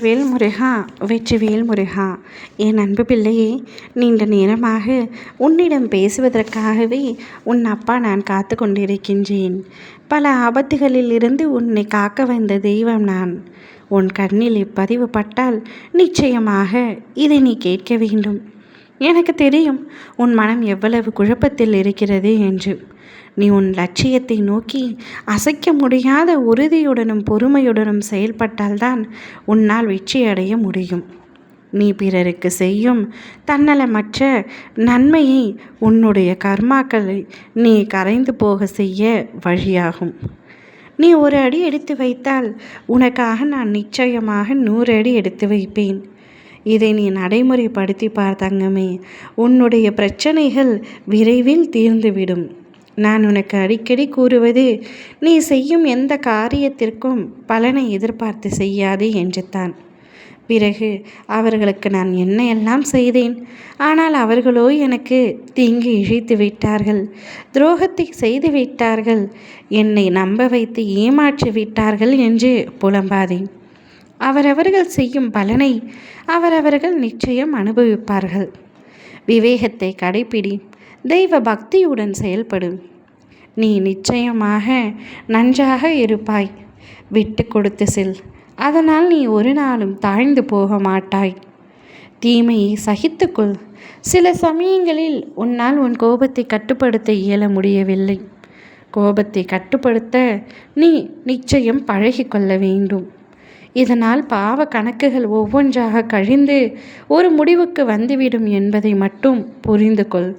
வேல் முருகா வெற்றிவேல் முருகா என் அன்பு பிள்ளையே நீண்ட நேரமாக உன்னிடம் பேசுவதற்காகவே உன் அப்பா நான் காத்து கொண்டிருக்கின்றேன். பல ஆபத்துகளில் இருந்து உன்னை காக்க வந்த தெய்வம் நான். உன் கண்ணில் இப்பதிவு பட்டால் நிச்சயமாக இதை நீ கேட்க வேண்டும். எனக்கு தெரியும் உன் மனம் எவ்வளவு குழப்பத்தில் இருக்கிறது என்று. நீ உன் லட்சியத்தை நோக்கி அசைக்க முடியாத உறுதியுடனும் பொறுமையுடனும் செயல்பட்டால்தான் உன்னால் வெற்றியடைய முடியும். நீ பிறருக்கு செய்யும் தன்னலமற்ற நன்மையை உன்னுடைய கர்மாக்களை நீ கரைந்து போக செய்ய வழியாகும். நீ ஒரு அடி எடுத்து வைத்தால் உனக்காக நான் நிச்சயமாக நூறு அடி எடுத்து வைப்பேன். இதை நீ நடைமுறைப்படுத்தி பார்த்தங்கமே உன்னுடைய பிரச்சனைகள் விரைவில் தீர்ந்துவிடும். நான் உனக்கு அடிக்கடி கூறுவது நீ செய்யும் எந்த காரியத்திற்கும் பலனை எதிர்பார்த்து செய்யாதே என்று தான் பிறகு அவர்களுக்கு நான் என்ன எல்லாம் செய்தேன்? ஆனால் அவர்களோ எனக்கு தீங்கு இழைத்து விட்டார்கள் துரோகத்தை செய்து விட்டார்கள் என்னை நம்ப வைத்து ஏமாற்றி விட்டார்கள் என்று புலம்பாதேன். அவரவர்கள் செய்யும் பலனை அவரவர்கள் நிச்சயம் அனுபவிப்பார்கள். விவேகத்தை கடைப்பிடி தெய்வ பக்தியுடன் செயல்படும் நீ நிச்சயமாக நன்றாக இருப்பாய். விட்டு கொடுத்து செல். அதனால் நீ ஒரு நாளும் தாழ்ந்து போக மாட்டாய். தீமையை சகித்துக்கொள் சில சமயங்களில் உன்னால் உன் கோபத்தை கட்டுப்படுத்த இயல முடியவில்லை. கோபத்தை கட்டுப்படுத்த நீ நிச்சயம் பழகிக்கொள்ள வேண்டும். இதனால் பாவ கணக்குகள் ஒவ்வொன்றாக கழிந்து ஒரு முடிவுக்கு வந்துவிடும் என்பதை மட்டும் புரிந்து கொள்.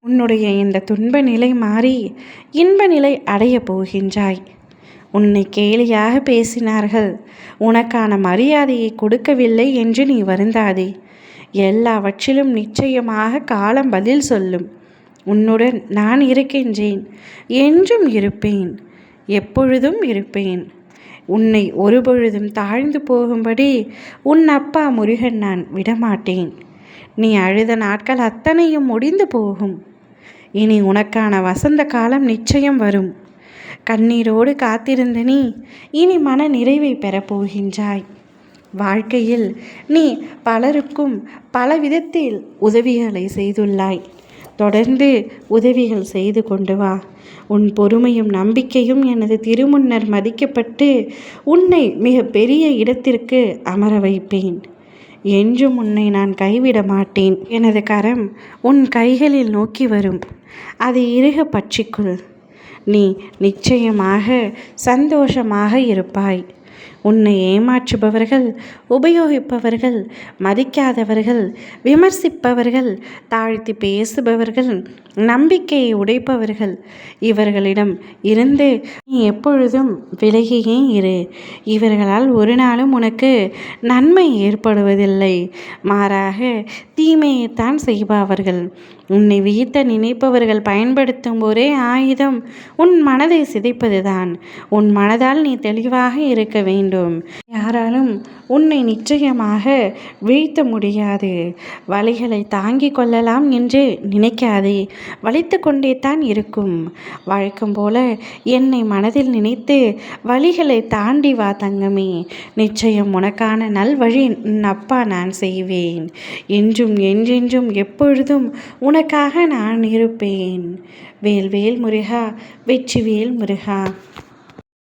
உன்னுடைய இந்த துன்ப நிலை மாறி இன்ப நிலை அடையப் போகின்றாய். உன்னை கேலியாக பேசினார்கள். உனக்கான மரியாதையை கொடுக்கவில்லை என்று நீ வருந்தாதே. எல்லாவற்றிலும் நிச்சயமாக காலம் பதில் சொல்லும். உன்னுடன் நான் இருக்கின்றேன். என்றும் இருப்பேன். எப்பொழுதும் இருப்பேன். உன்னை ஒருபொழுதும் தாழ்ந்து போகும்படி உன் அப்பா முருகன் நான் விடமாட்டேன். நீ அழுத நாட்கள் அத்தனையும் முடிந்து போகும். இனி உனக்கான வசந்த காலம் நிச்சயம் வரும். கண்ணீரோடு காத்திருந்த நீ இனி மன நிறைவை பெறப்போகின்றாய் வாழ்க்கையில் நீ பலருக்கும் பல விதத்தில் உதவிகளை செய்துள்ளாய். தொடர்ந்து உதவிகள் செய்து கொண்டு வா. உன் பொறுமையும் நம்பிக்கையும் எனது திருமுன்னர் மதிக்கப்பட்டு உன்னை மிக பெரிய இடத்திற்கு அமர வைப்பேன். என்றும் உன்னை நான் கைவிட மாட்டேன். எனது கரம் உன் கைகளில் நோக்கி வரும். அதை இறுக பற்றிக்குள் நீ நிச்சயமாக சந்தோஷமாக இருப்பாய். உன்னை ஏமாற்றுபவர்கள் உபயோகிப்பவர்கள் மதிக்காதவர்கள் விமர்சிப்பவர்கள் தாழ்த்தி பேசுபவர்கள் நம்பிக்கையை உடைப்பவர்கள். இவர்களிடம் இருந்து நீ எப்பொழுதும் விலகியே இரு. இவர்களால் ஒரு நாளும் உனக்கு நன்மை ஏற்படுவதில்லை. மாறாக தீமையைத்தான் செய்பவர்கள். உன்னை வீழ்த்த நினைப்பவர்கள் பயன்படுத்தும் ஒரே ஆயுதம் உன் மனதை சிதைப்பதுதான். உன் மனதால் நீ தெளிவாக இருக்க வேண்டும். யாராலும் உன்னை நிச்சயமாக வீழ்த்த முடியாது. வழிகளை தாங்கிக் கொள்ளலாம் என்று நினைக்காதே. வலித்து கொண்டே தான் இருக்கும். வழக்கம் போல என்னை மனதில் நினைத்து வழிகளை தாண்டி வா தங்கமே. நிச்சயம் உனக்கான நல்வழி அப்பா நான் செய்வேன். என்றும் என்றென்றும் எப்பொழுதும் உனக்காக நான் இருப்பேன். வேல் வேல் முருகா வெற்றிவேல் முருகா.